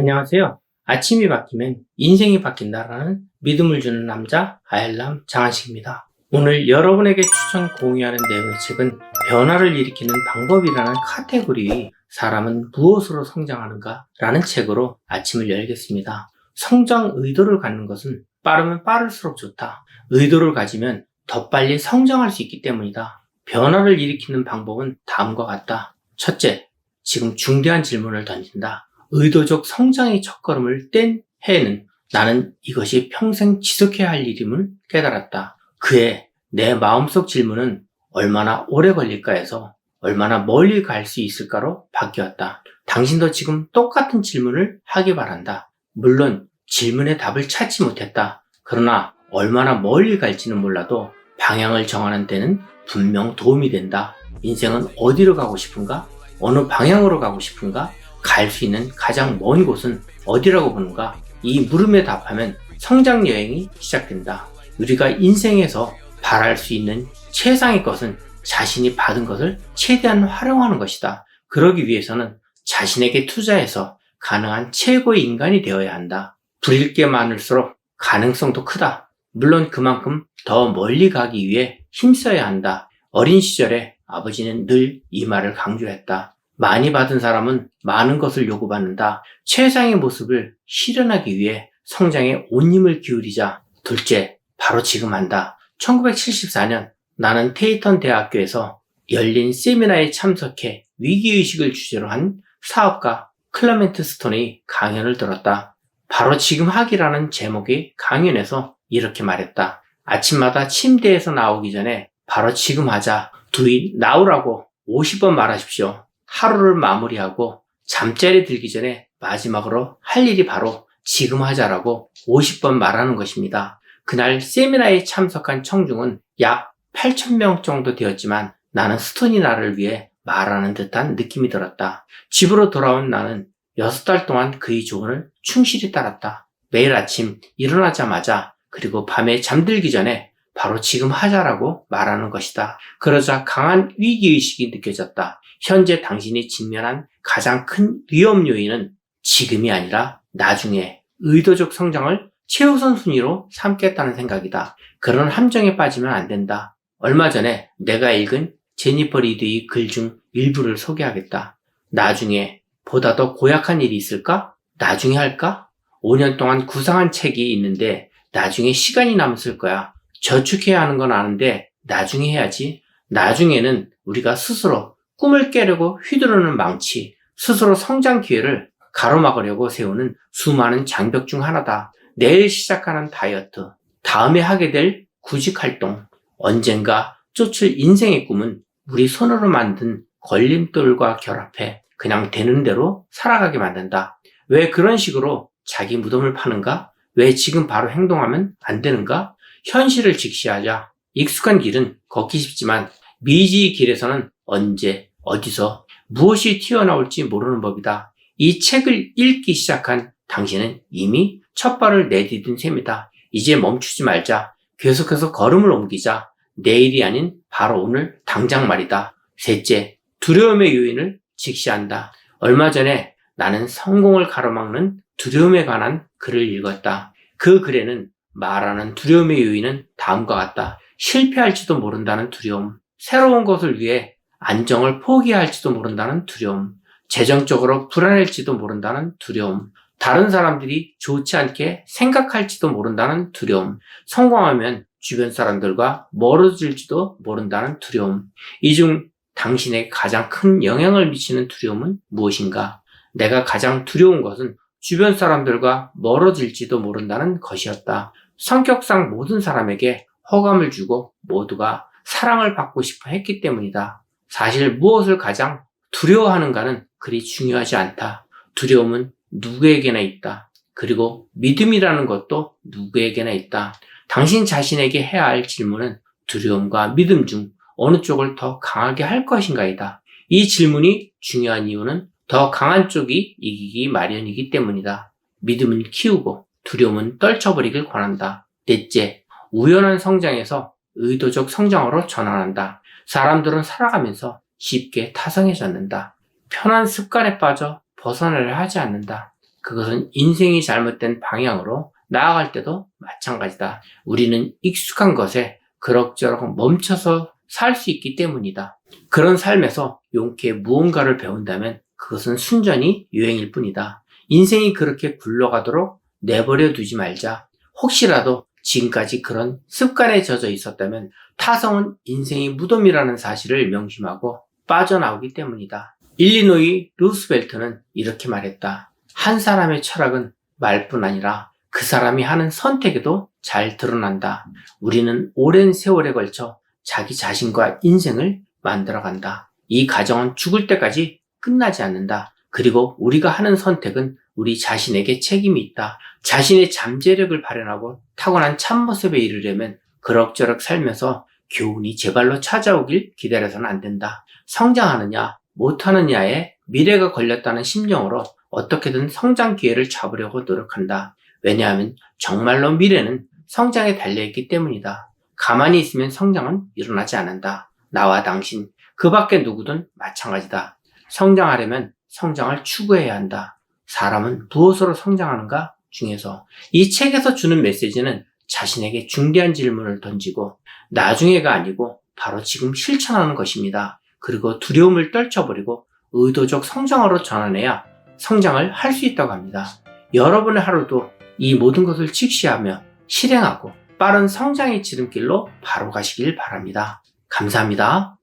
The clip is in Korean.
안녕하세요. 아침이 바뀌면 인생이 바뀐다라는 믿음을 주는 남자 아일람 장한식입니다. 오늘 여러분에게 추천 공유하는 내용의 책은 변화를 일으키는 방법이라는 카테고리의 사람은 무엇으로 성장하는가 라는 책으로 아침을 열겠습니다. 성장 의도를 갖는 것은 빠르면 빠를수록 좋다. 의도를 가지면 더 빨리 성장할 수 있기 때문이다. 변화를 일으키는 방법은 다음과 같다. 첫째, 지금 중대한 질문을 던진다. 의도적 성장의 첫걸음을 뗀 해에는 나는 이것이 평생 지속해야 할 일임을 깨달았다. 그의 내 마음속 질문은 얼마나 오래 걸릴까 해서 얼마나 멀리 갈 수 있을까로 바뀌었다. 당신도 지금 똑같은 질문을 하기 바란다. 물론 질문의 답을 찾지 못했다. 그러나 얼마나 멀리 갈지는 몰라도 방향을 정하는 데는 분명 도움이 된다. 인생은 어디로 가고 싶은가? 어느 방향으로 가고 싶은가? 갈 수 있는 가장 먼 곳은 어디라고 보는가? 이 물음에 답하면 성장 여행이 시작된다. 우리가 인생에서 바랄 수 있는 최상의 것은 자신이 받은 것을 최대한 활용하는 것이다. 그러기 위해서는 자신에게 투자해서 가능한 최고의 인간이 되어야 한다. 부릴 게 많을수록 가능성도 크다. 물론 그만큼 더 멀리 가기 위해 힘써야 한다. 어린 시절에 아버지는 늘 이 말을 강조했다. 많이 받은 사람은 많은 것을 요구받는다. 최상의 모습을 실현하기 위해 성장에 온 힘을 기울이자. 둘째, 바로 지금 한다. 1974년 나는 테이턴 대학교에서 열린 세미나에 참석해 위기의식을 주제로 한 사업가 클라멘트 스톤의 강연을 들었다. 바로 지금 하기라는 제목의 강연에서 이렇게 말했다. 아침마다 침대에서 나오기 전에 바로 지금 하자. 두잇 나오라고 50번 말하십시오. 하루를 마무리하고 잠자리 들기 전에 마지막으로 할 일이 바로 지금 하자라고 50번 말하는 것입니다. 그날 세미나에 참석한 청중은 약 8,000명 정도 되었지만 나는 스톤이 나를 위해 말하는 듯한 느낌이 들었다. 집으로 돌아온 나는 6달 동안 그의 조언을 충실히 따랐다. 매일 아침 일어나자마자 그리고 밤에 잠들기 전에 바로 지금 하자라고 말하는 것이다. 그러자 강한 위기의식이 느껴졌다. 현재 당신이 직면한 가장 큰 위험 요인은 지금이 아니라 나중에 의도적 성장을 최우선 순위로 삼겠다는 생각이다. 그런 함정에 빠지면 안 된다. 얼마 전에 내가 읽은 제니퍼 리드의 글 중 일부를 소개하겠다. 나중에 보다 더 고약한 일이 있을까? 나중에 할까? 5년 동안 구상한 책이 있는데 나중에 시간이 남았을 거야. 저축해야 하는 건 아는데 나중에 해야지. 나중에는 우리가 스스로 꿈을 깨려고 휘두르는 망치, 스스로 성장 기회를 가로막으려고 세우는 수많은 장벽 중 하나다. 내일 시작하는 다이어트, 다음에 하게 될 구직 활동, 언젠가 쫓을 인생의 꿈은 우리 손으로 만든 걸림돌과 결합해 그냥 되는 대로 살아가게 만든다. 왜 그런 식으로 자기 무덤을 파는가? 왜 지금 바로 행동하면 안 되는가? 현실을 직시하자. 익숙한 길은 걷기 쉽지만 미지의 길에서는 언제, 어디서, 무엇이 튀어나올지 모르는 법이다. 이 책을 읽기 시작한 당신은 이미 첫 발을 내디딘 셈이다. 이제 멈추지 말자. 계속해서 걸음을 옮기자. 내일이 아닌 바로 오늘 당장 말이다. 셋째, 두려움의 요인을 직시한다. 얼마 전에 나는 성공을 가로막는 두려움에 관한 글을 읽었다. 그 글에는 말하는 두려움의 요인은 다음과 같다. 실패할지도 모른다는 두려움, 새로운 것을 위해 안정을 포기할지도 모른다는 두려움, 재정적으로 불안할지도 모른다는 두려움, 다른 사람들이 좋지 않게 생각할지도 모른다는 두려움, 성공하면 주변 사람들과 멀어질지도 모른다는 두려움. 이 중 당신에게 가장 큰 영향을 미치는 두려움은 무엇인가? 내가 가장 두려운 것은 주변 사람들과 멀어질지도 모른다는 것이었다. 성격상 모든 사람에게 허감을 주고 모두가 사랑을 받고 싶어 했기 때문이다. 사실 무엇을 가장 두려워하는가는 그리 중요하지 않다. 두려움은 누구에게나 있다. 그리고 믿음이라는 것도 누구에게나 있다. 당신 자신에게 해야 할 질문은 두려움과 믿음 중 어느 쪽을 더 강하게 할 것인가이다. 이 질문이 중요한 이유는 더 강한 쪽이 이기기 마련이기 때문이다. 믿음을 키우고 두려움은 떨쳐버리길 권한다. 넷째, 우연한 성장에서 의도적 성장으로 전환한다. 사람들은 살아가면서 쉽게 타성해졌는다. 편한 습관에 빠져 벗어나려 하지 않는다. 그것은 인생이 잘못된 방향으로 나아갈 때도 마찬가지다. 우리는 익숙한 것에 그럭저럭 멈춰서 살 수 있기 때문이다. 그런 삶에서 용케 무언가를 배운다면 그것은 순전히 유행일 뿐이다. 인생이 그렇게 굴러가도록 내버려 두지 말자. 혹시라도 지금까지 그런 습관에 젖어 있었다면 타성은 인생의 무덤이라는 사실을 명심하고 빠져나오기 때문이다. 일리노이 루스벨트는 이렇게 말했다. 한 사람의 철학은 말뿐 아니라 그 사람이 하는 선택에도 잘 드러난다. 우리는 오랜 세월에 걸쳐 자기 자신과 인생을 만들어 간다. 이 과정은 죽을 때까지 끝나지 않는다. 그리고 우리가 하는 선택은 우리 자신에게 책임이 있다. 자신의 잠재력을 발현하고 타고난 참모습에 이르려면 그럭저럭 살면서 교훈이 제발로 찾아오길 기다려서는 안 된다. 성장하느냐, 못하느냐에 미래가 걸렸다는 심정으로 어떻게든 성장 기회를 잡으려고 노력한다. 왜냐하면 정말로 미래는 성장에 달려있기 때문이다. 가만히 있으면 성장은 일어나지 않는다. 나와 당신, 그 밖에 누구든 마찬가지다. 성장하려면 성장을 추구해야 한다. 사람은 무엇으로 성장하는가 중에서 이 책에서 주는 메시지는 자신에게 중대한 질문을 던지고 나중에가 아니고 바로 지금 실천하는 것입니다. 그리고 두려움을 떨쳐버리고 의도적 성장으로 전환해야 성장을 할 수 있다고 합니다. 여러분의 하루도 이 모든 것을 직시하며 실행하고 빠른 성장의 지름길로 바로 가시길 바랍니다. 감사합니다.